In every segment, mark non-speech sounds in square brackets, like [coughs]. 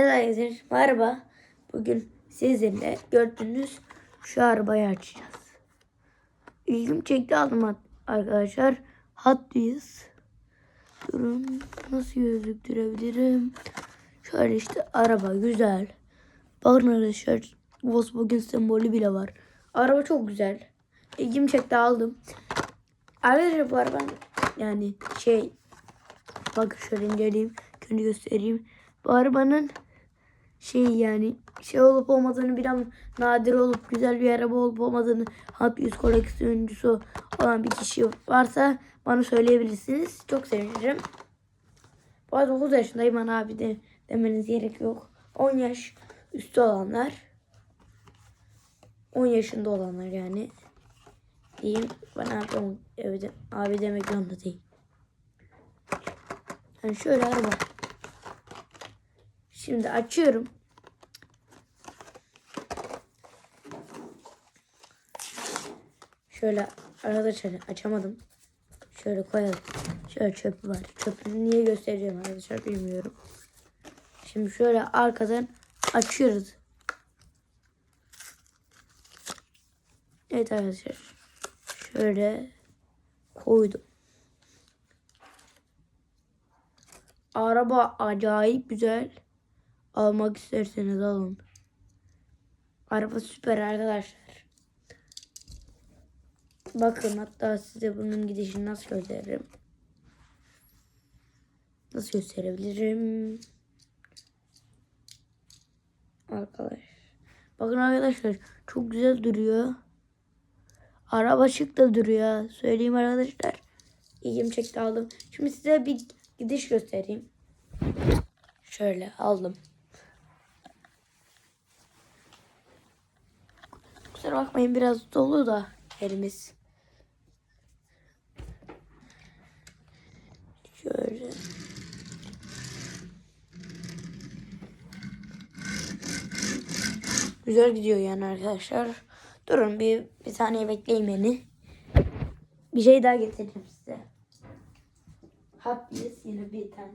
Arkadaşlar merhaba. Bugün sizinle gördüğünüz şu arabayı açacağız. İlgim çekti aldım arkadaşlar. Hot. Durun nasıl gözüktürebilirim? Şöyle işte araba güzel. Bakın arkadaşlar Volkswagen sembolü bile var. Araba çok güzel. İlgim çekti aldım. Arkadaşlar bu araba yani şey Bak şöyle inceleyeyim. Kendi göstereyim. Bu arabanın şey yani şey olup olmadığını biraz nadir olup güzel bir araba olup olmadığını Hot Wheels koleksiyoncusu olan bir kişi varsa bana söyleyebilirsiniz. Çok sevinirim. Bu arada 9 yaşındayım bana abi de demeniz gerek yok. 10 yaş üstü olanlar 10 yaşında olanlar yani diyeyim bana abi, abi demek zorunda değil. Yani şöyle araba. Şimdi açıyorum. Şöyle arkadaşlar açamadım. Şöyle koyalım. Şöyle çöp var. Çöpünü niye göstereceğim arkadaşlar bilmiyorum. Şimdi şöyle arkadan açıyoruz. Evet arkadaşlar. Şöyle koydum. Araba acayip güzel. Almak isterseniz alın. Araba süper arkadaşlar. Bakın hatta size bunun gidişini nasıl gösteririm. Nasıl gösterebilirim? Arkadaş. Bakın arkadaşlar çok güzel duruyor. Araba şık da duruyor. Söyleyeyim arkadaşlar. İlgimi çekti aldım. Şimdi size bir gidiş göstereyim. Şöyle aldım. Kusura bakmayın biraz dolu da elimiz. Şöyle. Güzel gidiyor yani arkadaşlar. Durun bir, bir saniye bekleyin beni. Bir şey daha getireceğim size. Hot Wheels yine bir tane.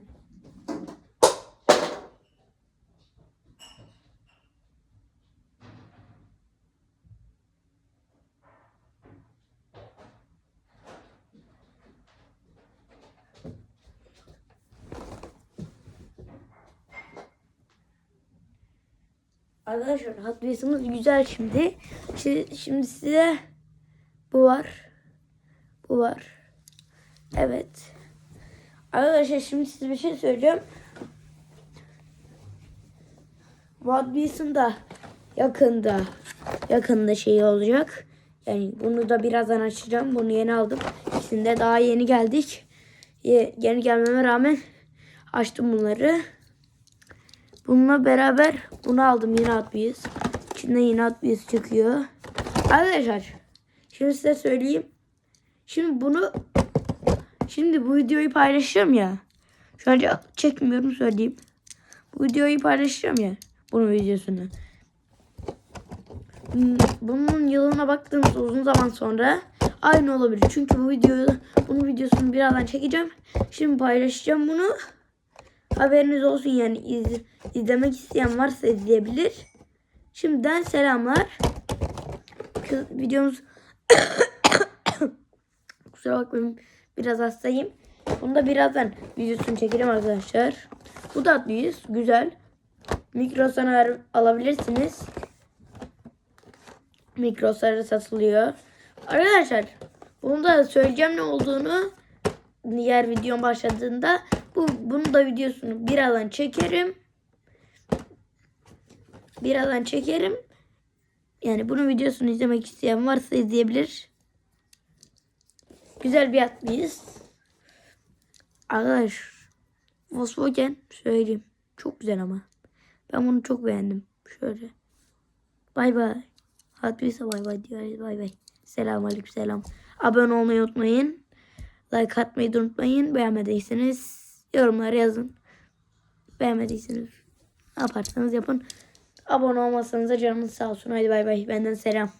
Arkadaşlar Wheels'ımız güzel şimdi. Şimdi, şimdi size bu var. Bu var. Evet. Arkadaşlar şimdi size bir şey söyleyeceğim. Wheels'ın da yakında yakında şey olacak. Yani bunu da birazdan açacağım. Bunu yeni aldım. İkisinde daha yeni geldik. Ye- Yeni gelmeme rağmen açtım bunları. Bununla beraber bunu aldım yine Wheels. İçinde yine Wheels çıkıyor. Arkadaşlar şimdi size söyleyeyim. Şimdi bunu şimdi bu videoyu paylaşacağım ya. Şu an çekmiyorum söyleyeyim. Bu videoyu paylaşacağım ya. Bunun videosunu. Hmm, Bunun yılına baktığımız uzun zaman sonra aynı olabilir. Çünkü bu videoyu bunun videosunu birazdan çekeceğim. Şimdi paylaşacağım bunu. Haberiniz olsun yani iz, izlemek isteyen varsa izleyebilir. Şimdiden selamlar. Kız, videomuz [coughs] kusura bakmayın biraz hastayım. Bunu da birazdan videosunu çekelim arkadaşlar. Bu yüz güzel. Mikrosana alabilirsiniz. Mikrosarı satılıyor. Arkadaşlar bunu da söyleyeceğim ne olduğunu diğer videom başladığında bu bunu da videosunu birazdan çekerim. Birazdan çekerim. Yani bunun videosunu izlemek isteyen varsa izleyebilir. Güzel bir atmayız. Arkadaş Volkswagen söyleyeyim. Çok güzel ama. Ben bunu çok beğendim. Şöyle. Bay bay. Hot Wheels'a bay bay diyoruz. Bay bay. Selamun aleyküm selam. Abone olmayı unutmayın. Like atmayı unutmayın. Beğenmediyseniz yorumlara yazın. Beğenmediyseniz ne yaparsanız yapın. Abone olmasanız da canınız sağ olsun. Hadi bay bay. Benden selam.